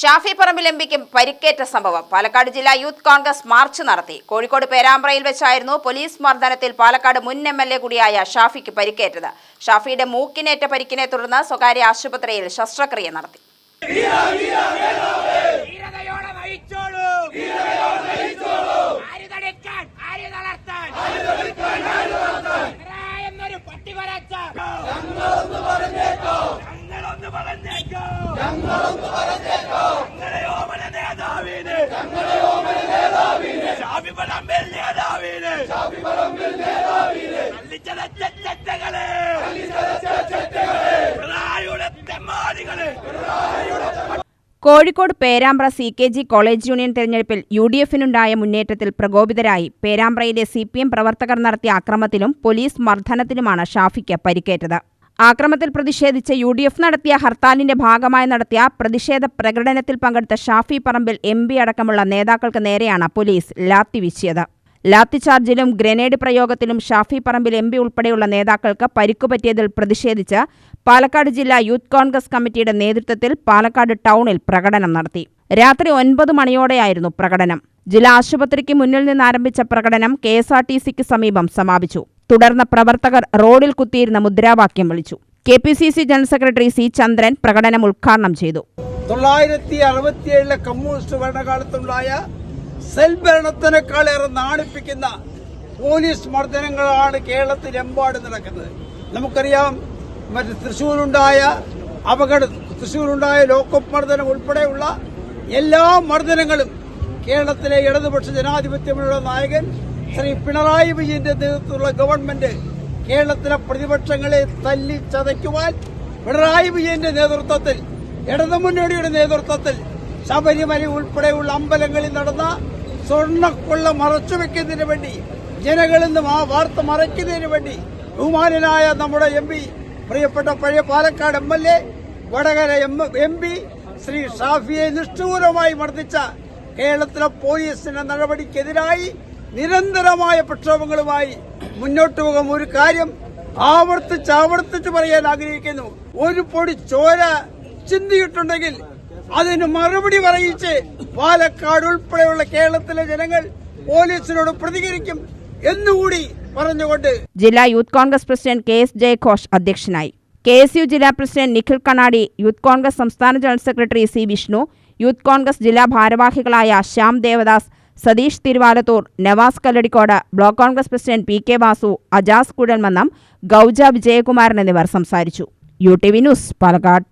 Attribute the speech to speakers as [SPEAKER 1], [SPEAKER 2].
[SPEAKER 1] ഷാഫി പറമ്പിൽ എംപിക്ക് പരിക്കേറ്റ സംഭവം. പാലക്കാട് ജില്ലാ യൂത്ത് കോൺഗ്രസ് മാർച്ച് നടത്തി. കോഴിക്കോട് പേരാമ്പ്രയിൽ വെച്ചായിരുന്നു പോലീസ് മർദ്ദനത്തിൽ പാലക്കാട് മുൻ എം എൽ എ കൂടിയായ ഷാഫിക്ക് പരിക്കേറ്റത്. ഷാഫിയുടെ മൂക്കിനേറ്റ പരിക്കിനെ തുടർന്ന് സ്വകാര്യ ആശുപത്രിയിൽ ശസ്ത്രക്രിയ നടത്തി. Kozhikode Perambra C K G college union തെരഞ്ഞെടുപ്പിൽ യു ഡി എഫിനുണ്ടായ മുന്നേറ്റത്തിൽ പ്രകോപിതരായി. പേരാമ്പ്രയിലെ സി പി എം പ്രവർത്തകർ നടത്തിയ അക്രമത്തിലും പോലീസ് മർദ്ദനത്തിലുമാണ് ഷാഫിക്ക് പരിക്കേറ്റത്. ആക്രമത്തിൽ പ്രതിഷേധിച്ച് യു ഡി എഫ് നടത്തിയ ഹർത്താലിന്റെ ഭാഗമായി നടത്തിയ പ്രതിഷേധ പ്രകടനത്തിൽ പങ്കെടുത്ത ഷാഫി പറമ്പിൽ എം അടക്കമുള്ള നേതാക്കൾക്ക് നേരെയാണ് പോലീസ് ലാത്തി വീശിയത്. ലാത്തിചാർജിലും ഗ്രനേഡ് പ്രയോഗത്തിലും ഷാഫി പറമ്പിൽ എം പി ഉൾപ്പെടെയുള്ള നേതാക്കൾക്ക് പരിക്കുപറ്റിയതിൽ പ്രതിഷേധിച്ച് പാലക്കാട് ജില്ലാ യൂത്ത് കോൺഗ്രസ് കമ്മിറ്റിയുടെ നേതൃത്വത്തിൽ പാലക്കാട് ടൗണിൽ പ്രകടനം നടത്തി. രാത്രി ഒൻപത് മണിയോടെയായിരുന്നു പ്രകടനം. ജില്ലാ ആശുപത്രിക്ക് മുന്നിൽ നിന്ന് ആരംഭിച്ച പ്രകടനം കെ എസ് ആർ ടി സിക്ക് സമീപം സമാപിച്ചു. തുടർന്ന് പ്രവർത്തകർ റോഡിൽ കുത്തിയിരുന്ന മുദ്രാവാക്യം വിളിച്ചു. K P C C general secretary C Chandran പ്രകടനം ഉദ്ഘാടനം ചെയ്തു.
[SPEAKER 2] തൊള്ളായിരത്തി അറുപത്തിയേഴിലെ കമ്മ്യൂണിസ്റ്റ് ഭരണകാലത്തുണ്ടായ സെൽ ഭരണത്തിനേക്കാളേറെ നാണിപ്പിക്കുന്ന പോലീസ് മർദ്ദനങ്ങളാണ് കേരളത്തിലെമ്പാടും നടക്കുന്നത്. നമുക്കറിയാം മറ്റ് തൃശ്ശൂരുണ്ടായ അപകടം തൃശ്ശൂരുണ്ടായ ലോക്കപ്പ് മർദ്ദനം ഉൾപ്പെടെയുള്ള എല്ലാ മർദ്ദനങ്ങളും കേരളത്തിലെ ഇടതുപക്ഷ ജനാധിപത്യമുള്ള നായകൻ ശ്രീ പിണറായി വിജയന്റെ നേതൃത്വത്തിലുള്ള ഗവൺമെന്റ് കേരളത്തിലെ പ്രതിപക്ഷങ്ങളെ തല്ലി ചതയ്ക്കുവാൻ പിണറായി വിജയന്റെ നേതൃത്വത്തിൽ ഇടതുമുന്നണിയുടെ നേതൃത്വത്തിൽ ശബരിമല ഉൾപ്പെടെയുള്ള അമ്പലങ്ങളിൽ നടന്ന സ്വർണക്കൊള്ള മറച്ചുവെക്കുന്നതിന് വേണ്ടി ജനങ്ങളിൽ നിന്നും ആ വാർത്ത മറയ്ക്കുന്നതിന് വേണ്ടി ബഹുമാനനായ നമ്മുടെ എം പി പ്രിയപ്പെട്ട പഴയ Palakkad M L A Vadakara M P Shri ഷാഫിയെ നിഷ്ഠൂരമായി മർദ്ദിച്ച കേരളത്തിലെ പോലീസിന്റെ നടപടിക്കെതിരായി നിരന്തരമായ പ്രക്ഷോഭങ്ങളുമായി മുന്നോട്ട് പോകും ഒരു കാര്യം ആവർത്തിച്ച് ആവർത്തിച്ച് പറയാൻ ആഗ്രഹിക്കുന്നു. ഒരു പൊടി ചോര ചിന്തിയിട്ടുണ്ടെങ്കിൽ അതിന് മറുപടി പറയിച്ച് പാലക്കാട് ഉൾപ്പെടെയുള്ള കേരളത്തിലെ ജനങ്ങൾ പോലീസിനോട് പ്രതികരിക്കും എന്നുകൂടി പറഞ്ഞുകൊണ്ട്
[SPEAKER 1] ജില്ലാ youth Congress president K S ജയഘോഷ് അധ്യക്ഷനായി. കെ എസ് യു ജില്ലാ പ്രസിഡന്റ് നിഖിൽ കണ്ണാടി യൂത്ത് കോൺഗ്രസ് സംസ്ഥാന general secretary C Vishnu youth Congress ജില്ലാ ഭാരവാഹികളായ Shyam Devadas Satheesh Thiruvalathur Navas Kalladikode block Congress president P K Vasu Ajas Kuzhalmannam Gauja Vijayakumaran എന്നിവർ സംസാരിച്ചു. U T V news Palakkad.